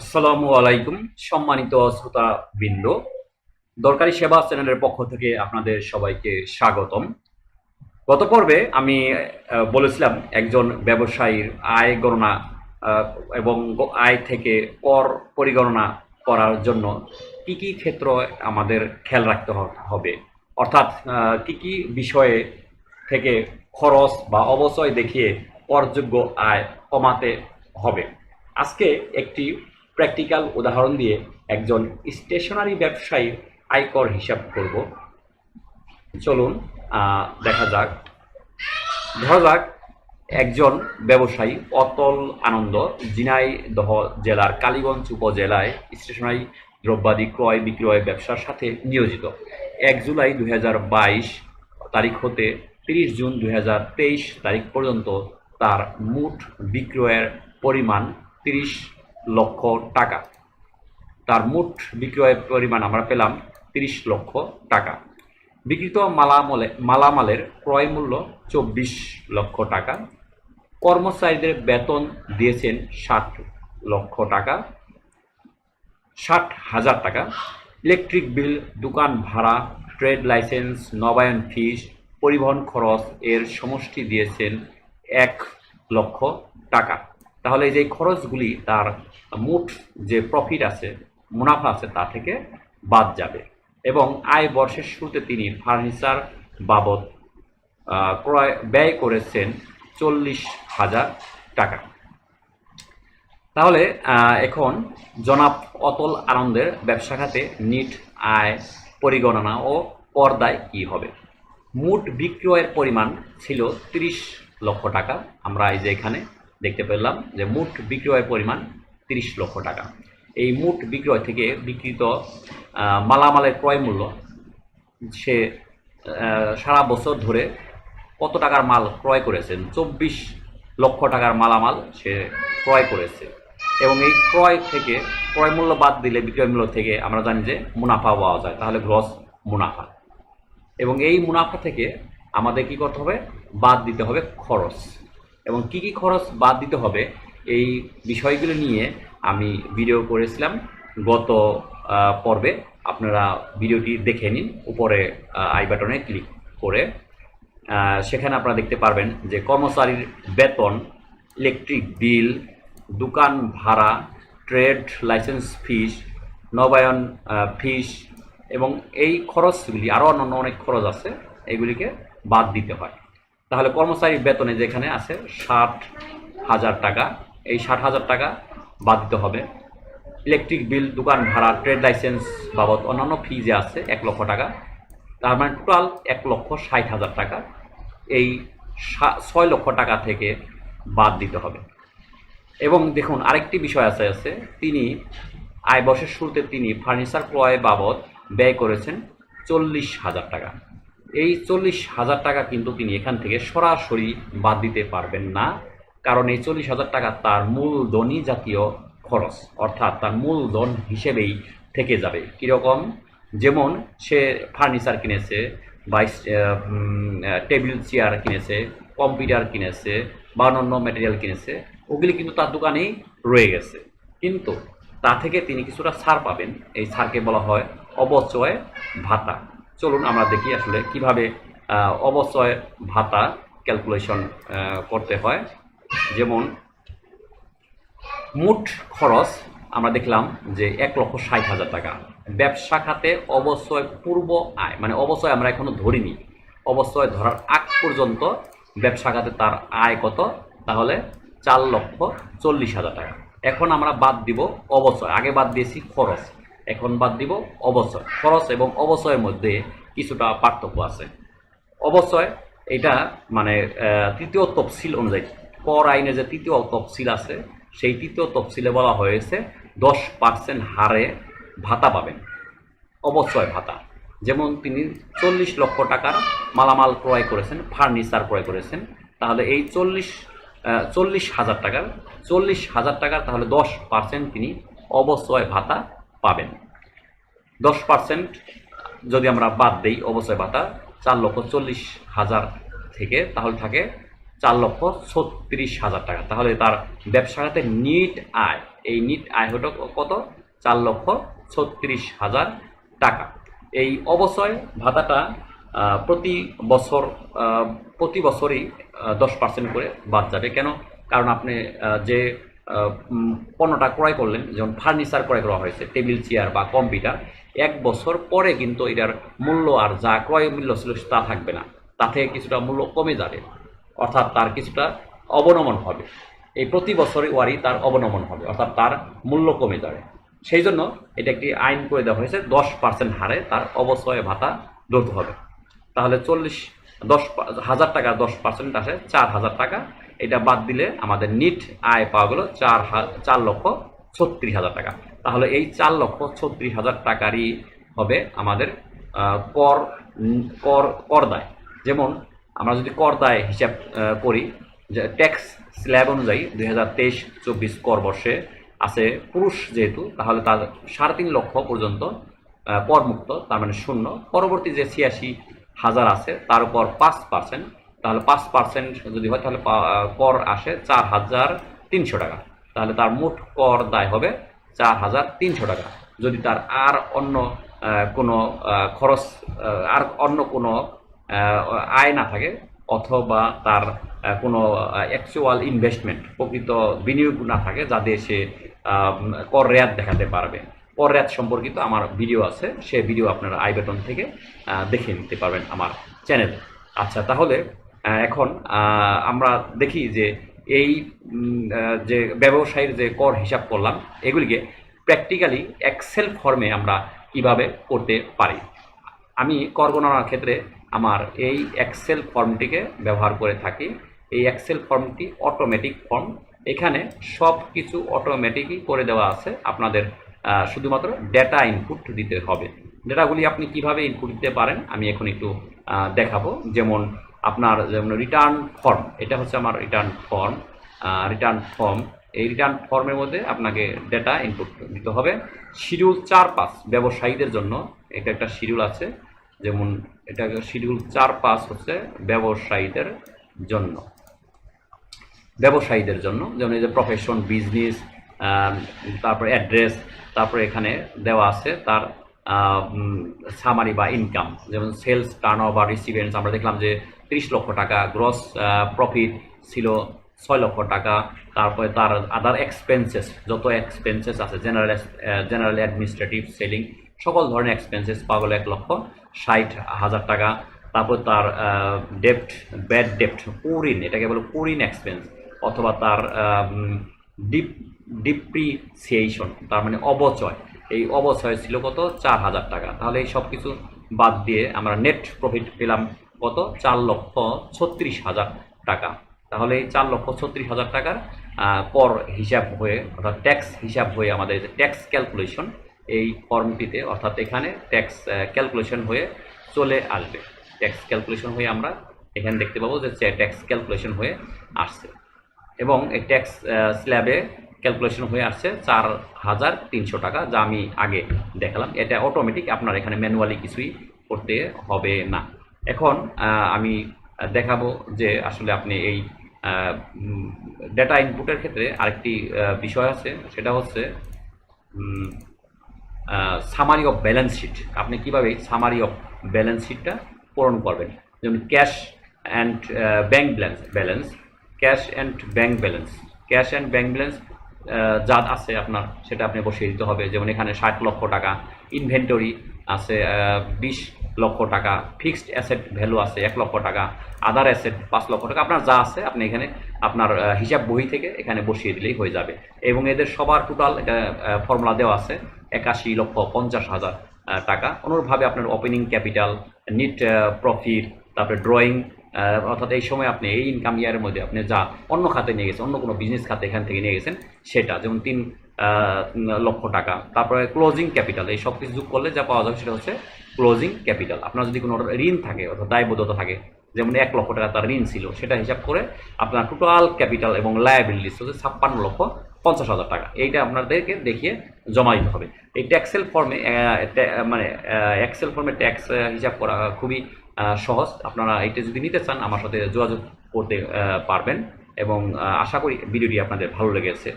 আসসালামু আলাইকুম, সম্মানিত শ্রোতা বৃন্দ দরকারি সেবা চ্যানেলের পক্ষ থেকে আপনাদের সবাইকে স্বাগতম। গত পর্বে আমি বলেছিলাম একজন ব্যবসায়ীর আয় গণনা এবং আয় থেকে কর পরিগণনা করার জন্য কি কি ক্ষেত্র আমাদের খেয়াল রাখতে হবে। অর্থাৎ কি কি বিষয়ে থেকে খরচ বা অবচয় দেখিয়ে করযোগ্য আয় কমাতে হবে। আজকে একটি প্র্যাকটিক্যাল উদাহরণ দিয়ে একজন স্টেশনারি ব্যবসায়ীর আয়কর হিসাব করব। চলুন দেখা যাক। ধরা যাক, একজন ব্যবসায়ী অতল আনন্দ ঝিনাইদহ জেলার কালীগঞ্জ উপজেলায় স্টেশনারি দ্রব্যাদি ক্রয় বিক্রয় ব্যবসার সাথে নিয়োজিত। এক জুলাই দু হাজার বাইশ তারিখ হতে তিরিশ জুন দু হাজার তেইশ তারিখ পর্যন্ত তার মোট বিক্রয়ের পরিমাণ তিরিশ লক্ষ টাকা। তার মোট বিক্রয়ের পরিমাণ আমরা পেলাম তিরিশ লক্ষ টাকা। বিক্রিত মালামলে মালামালের ক্রয় মূল্য চব্বিশ লক্ষ টাকা। কর্মচারীদের বেতন দিয়েছেন ষাট লক্ষ টাকা। ষাট হাজার টাকা। ইলেকট্রিক বিল, দোকান ভাড়া, ট্রেড লাইসেন্স, নবায়ন ফিস, পরিবহন খরচ এর সমষ্টি দিয়েছেন এক লক্ষ টাকা। তাহলে যে খরচগুলি, তার মোট যে প্রফিট আছে, মুনাফা আছে, তা থেকে বাদ যাবে। এবং আয় বর্ষের শুরুতে তিনি ফার্নিচার বাবদ ক্রয়, ব্যয় করেছেন চল্লিশ হাজার টাকা। তাহলে এখন জনাব অতল আনন্দের ব্যবসা খাতে নিট আয় পরিগণনা ও পর্দায় কি হবে? মোট বিক্রয়ের পরিমাণ ছিল তিরিশ লক্ষ টাকা। আমরা এই যে এখানে দেখতে পেলাম যে মোট বিক্রয়ের পরিমাণ তিরিশ লক্ষ টাকা। এই মোট বিক্রয় থেকে বিক্রিত মালামালের ক্রয় মূল্য সে সারা বছর ধরে কত টাকার মাল ক্রয় করেছেন? চব্বিশ লক্ষ টাকার মালামাল সে ক্রয় করেছে। এবং এই ক্রয় থেকে, ক্রয় মূল্য বাদ দিলে বিক্রয় মূল্য থেকে আমরা জানি যে মুনাফা পাওয়া যায়, তাহলে গ্রস মুনাফা। এবং এই মুনাফা থেকে আমাদের কি করতে হবে? বাদ দিতে হবে খরচ। এবং কি কি খরচ বাদ দিতে হবে এই বিষয়গুলো নিয়ে আমি ভিডিও করেছিলাম। গত পর্বে আপনারা ভিডিওটি দেখে নিন, উপরে আই বাটনে ক্লিক করে। সেখানে আপনারা দেখতে পারবেন যে কর্মচারীর বেতন ইলেকট্রিক বিল দোকান ভাড়া ট্রেড লাইসেন্স ফিস নবায়ন ফিস এবং এই খরচগুলি আরও অন্যান্য অনেক খরচ আছে, এগুলিকে বাদ দিতে হয়। তাহলে কর্মচারীর বেতনে যেখানে আছে ষাট হাজার টাকা, এই ষাট হাজার টাকা বাদ দিতে হবে। ইলেকট্রিক বিল, দোকান ভাড়া, ট্রেড লাইসেন্স বাবদ অন্যান্য ফি যে আছে, এক লক্ষ টাকা। তার মানে টোটাল এক লক্ষ ষাট হাজার টাকা। এই ছয় লক্ষ টাকা থেকে বাদ দিতে হবে। এবং দেখুন, আরেকটি বিষয় আছে আছে, তিনি আয় বর্ষের শুরুতে তিনি ফার্নিচার ক্রয় বাবদ ব্যয় করেছেন চল্লিশ হাজার টাকা। এই চল্লিশ হাজার টাকা কিন্তু তিনি এখান থেকে সরাসরি বাদ দিতে পারবেন না, কারণ এই চল্লিশ হাজার টাকা তার মূলধনী জাতীয় খরচ, অর্থাৎ তার মূলধন হিসেবেই থেকে যাবে। কীরকম? যেমন সে ফার্নিচার কিনেছে বা টেবিল, চেয়ার কিনেছে, কম্পিউটার কিনেছে বা অন্যান্য ম্যাটেরিয়াল কিনেছে, ওগুলি কিন্তু তার দোকানেই রয়ে গেছে। কিন্তু তা থেকে তিনি কিছুটা ছাড় পাবেন। এই ছাড়কে বলা হয় অবচয় ভাতা। চলুন আমরা দেখি আসলে কীভাবে অবচয় ভাতা ক্যালকুলেশন করতে হয়। যেমন, মোট খরচ আমরা দেখলাম যে এক লক্ষ ষাট হাজার টাকা। ব্যবসা খাতে অবশ্যই পূর্ব আয় মানে অবশ্যই আমরা এখনও ধরিনি। অবশ্যই ধরার আগ পর্যন্ত ব্যবসা খাতে তার আয় কত? তাহলে চার লক্ষ চল্লিশ হাজার টাকা। এখন আমরা বাদ দিব অবশ্যই আগে বাদ দিয়েছি খরচ। এখন বাদ দিব অবশ্যই খরচ এবং অবশ্যয়ের মধ্যে কিছুটা পার্থক্য আছে। অবশ্যই এটা মানে তৃতীয় তফসিল অনুযায়ী, কর আইনে যে তৃতীয় তফসিল আছে, সেই তৃতীয় তফসিলে বলা হয়েছে, দশ পার্সেন্ট হারে ভাতা পাবেন অবশ্যই ভাতা। যেমন তিনি চল্লিশ লক্ষ টাকার মালামাল ক্রয় করেছেন, ফার্নিচার ক্রয় করেছেন, তাহলে এই চল্লিশ চল্লিশ হাজার টাকার, চল্লিশ হাজার টাকার তাহলে দশ পার্সেন্ট তিনি অবশ্যই ভাতা পাবেন। দশ পার্সেন্ট যদি আমরা বাদ দেই অবশ্যই ভাতা, চার লক্ষ চল্লিশ হাজার থেকে তাহলে থাকে চার লক্ষ ছত্রিশ হাজার টাকা। তাহলে তার ব্যবসা খাতে নিট আয়, এই নিট আয় হলো কত? চার লক্ষ ছত্রিশ হাজার টাকা। এই অবশ্যই ভাতাটা প্রতি বছর প্রতি বছরই দশ পার্সেন্ট করে বাদ যাবে। কেন? কারণ আপনি যে পণ্যটা ক্রয় করলেন, যেমন ফার্নিচার ক্রয় করা হয়েছে টেবিল চেয়ার বা কম্পিউটার এক বছর পরে কিন্তু এটার মূল্য আর যা ক্রয় মূল্য ছিল তা থাকবে না। তা থেকে কিছুটা মূল্য কমে যাবে, অর্থাৎ তার কিছুটা অবনমন হবে। এই প্রতি বছরই ওয়ারি তার অবনমন হবে, অর্থাৎ তার মূল্য কমে যাবে। সেই জন্য এটা একটি আইন করে দেওয়া হয়েছে, দশ পার্সেন্ট হারে তার অবশ্যই ভাতা দিতে হবে। তাহলে চল্লিশ, দশ হাজার টাকা দশ পার্সেন্ট আসে, চার হাজার টাকা এটা বাদ দিলে আমাদের নিট আয় পাওয়া গেলো চার চার লক্ষ ছত্রিশ হাজার টাকা। তাহলে এই চার লক্ষ ছত্রিশ হাজার টাকারই হবে আমাদের কর কর কর দায়। যেমন আমরা যদি কর দায় হিসাব করি, যে ট্যাক্স স্ল্যাব অনুযায়ী দুই হাজার তেইশ চব্বিশ কর বর্ষে আছে পুরুষ যেহেতু, তাহলে তার সাড়ে তিন লক্ষ পর্যন্ত করমুক্ত, তার মানে শূন্য। পরবর্তী যে ছিয়াশি হাজার আছে, তার উপর পাঁচ পার্সেন্ট তাহলে পাঁচ পার্সেন্ট যদি হয়, তাহলে কর আসে চার হাজার তিনশো টাকা। তাহলে তার মোট কর দায় হবে চার হাজার তিনশো টাকা। যদি তার আর অন্য কোনো খরচ আর অন্য কোনো আয় না থাকে, অথবা তার কোনো অ্যাকচুয়াল ইনভেস্টমেন্ট প্রকৃত বিনিয়োগ না থাকে, যাতে সে কর রেয়াত দেখাতে পারবে। কর রেয়াত সম্পর্কিত আমার ভিডিও আছে, সে ভিডিও আপনারা আই বেতন থেকে দেখে নিতে পারবেন আমার চ্যানেলে। আচ্ছা তাহলে এখন আমরা দেখি যে এই যে ব্যবসায়ীর যে কর হিসাব করলাম, এগুলিকে প্র্যাকটিক্যালি এক্সেল ফর্মে আমরা কীভাবে করতে পারি? আমি কর গণনার ক্ষেত্রে আমার এই এক্সেল ফর্মটিকে ব্যবহার করে থাকি। এই এক্সেল ফর্মটি অটোমেটিক ফর্ম এখানে সব কিছু অটোমেটিকই করে দেওয়া আছে। আপনাদের শুধুমাত্র ডেটা ইনপুট দিতে হবে। ডেটাগুলি আপনি কীভাবে ইনপুট দিতে পারেন, আমি এখন একটু দেখাবো। যেমন আপনার যেমন রিটার্ন ফর্ম এটা হচ্ছে আমার রিটার্ন ফর্ম রিটার্ন ফর্ম এই রিটার্ন ফর্মের মধ্যে আপনাকে ডেটা ইনপুট দিতে হবে। শিডিউল চার পাঁচ ব্যবসায়ীদের জন্য, এটা একটা শিডিউল আছে। যেমন এটা শিডিউল চার পাঁচ হচ্ছে ব্যবসায়ীদের জন্য। ব্যবসায়ীদের জন্য, যেমন এই যে প্রফেশন বিজনেস তারপরে অ্যাড্রেস তারপরে এখানে দেওয়া আছে তার সামারি বা ইনকাম যেমন সেলস টার্ন ওভার রিসিভেন্স আমরা দেখলাম যে তিরিশ লক্ষ টাকা গ্রস প্রফিট ছিল ছয় লক্ষ টাকা। তারপরে তার আদার এক্সপেন্সেস যত এক্সপেন্সেস আছে জেনারেল জেনারেল অ্যাডমিনিস্ট্রেটিভ সেলিং সকল ধরনের এক্সপেন্সেস পাওয়া গেলো এক লক্ষ ষাট হাজার টাকা। তারপর তার ডেপ্ট ব্যাড ডেপ্ট পুরিন এটাকে বলে পুরিন এক্সপেন্স অথবা তার ডিপ ডিপ্রিসিয়েশন তার মানে অবচয়। এই অবচয় ছিল কত? চার হাজার টাকা। তাহলে এই সব কিছু বাদ দিয়ে আমরা নেট প্রফিট পেলাম। কত? চার লক্ষ ছত্রিশ হাজার টাকা। তাহলে এই চার লক্ষ ছত্রিশ হাজার টাকার কর হিসাব হয়ে, অর্থাৎ ট্যাক্স হিসাব হয়ে আমাদের যে ট্যাক্স ক্যালকুলেশন এই ফর্মটিতে অর্থাৎ এখানে ট্যাক্স ক্যালকুলেশন হয়ে চলে আসবে। ট্যাক্স ক্যালকুলেশন হয়ে আমরা এখানে দেখতে পাবো যে ট্যাক্স ক্যালকুলেশন হয়ে আসছে। এবং এই ট্যাক্স স্ল্যাবে ক্যালকুলেশন হয়ে আসছে চার হাজার তিনশো টাকা, যা আমি আগে দেখালাম। এটা অটোমেটিক আপনার এখানে ম্যানুয়ালি কিছুই করতে হবে না। এখন আমি দেখাবো যে আসলে আপনি এই ডেটা ইনপুটের ক্ষেত্রে আরেকটি বিষয় আছে। সেটা হচ্ছে সামারি অফ ব্যালেন্স শিট আপনি কীভাবে সামারি অফ ব্যালেন্স শিটটা পূরণ করবেন? যেমন cash and bank balance balance cash and bank balance cash and bank balance যা আছে আপনার, সেটা আপনি বসিয়ে দিতে হবে। যেমন এখানে ষাট লক্ষ টাকা। ইনভেন্টরি আছে বিশ লক্ষ টাকা ফিক্সড অ্যাসেট ভ্যালু আছে এক লক্ষ টাকা আদার অ্যাসেট পাঁচ লক্ষ টাকা, আপনার যা আছে আপনি এখানে আপনার হিসাব বই থেকে এখানে বসিয়ে দিলেই হয়ে যাবে। এবং এদের সবার টোটাল ফর্মুলা দেওয়া আছে একাশি লক্ষ পঞ্চাশ হাজার টাকা। অনুরূপভাবে আপনার ওপেনিং ক্যাপিটাল নিট প্রফিট তারপরে ড্রয়িং অর্থাৎ এই সময় আপনি এই ইনকাম ইয়ারের মধ্যে আপনি যা অন্য খাতে নিয়ে গেছেন, অন্য কোনো বিজনেস খাতে এখান থেকে নিয়ে গেছেন, সেটা, যেমন তিন লক্ষ টাকা। তারপরে ক্লোজিং ক্যাপিটাল এই সব কিছু যোগ করলে যা পাওয়া যাবে সেটা হচ্ছে ক্লোজিং ক্যাপিটাল আপনার যদি কোনো ঋণ থাকে অর্থাৎ দায়বদ্ধতা থাকে, যেমন এক লক্ষ টাকা তার ঋণ ছিল, সেটা হিসাব করে আপনার টোটাল ক্যাপিটাল এবং লায়াবিলিটিস হচ্ছে ছাপ্পান্ন লক্ষ পঞ্চাশ হাজার টাকা। এইটা আপনাদেরকে দেখিয়ে জমা দিতে হবে। এই ট্যাক্সেল ফর্মে মানে এক্সেল ফর্মে ট্যাক্স হিসাব করা খুবই সহজ। আপনারা এটা যদি নিতে চান, আমার সাথে যোগাযোগ করতে পারবেন এবং আশা করি ভিডিওটি আপনাদের ভালো লেগেছে।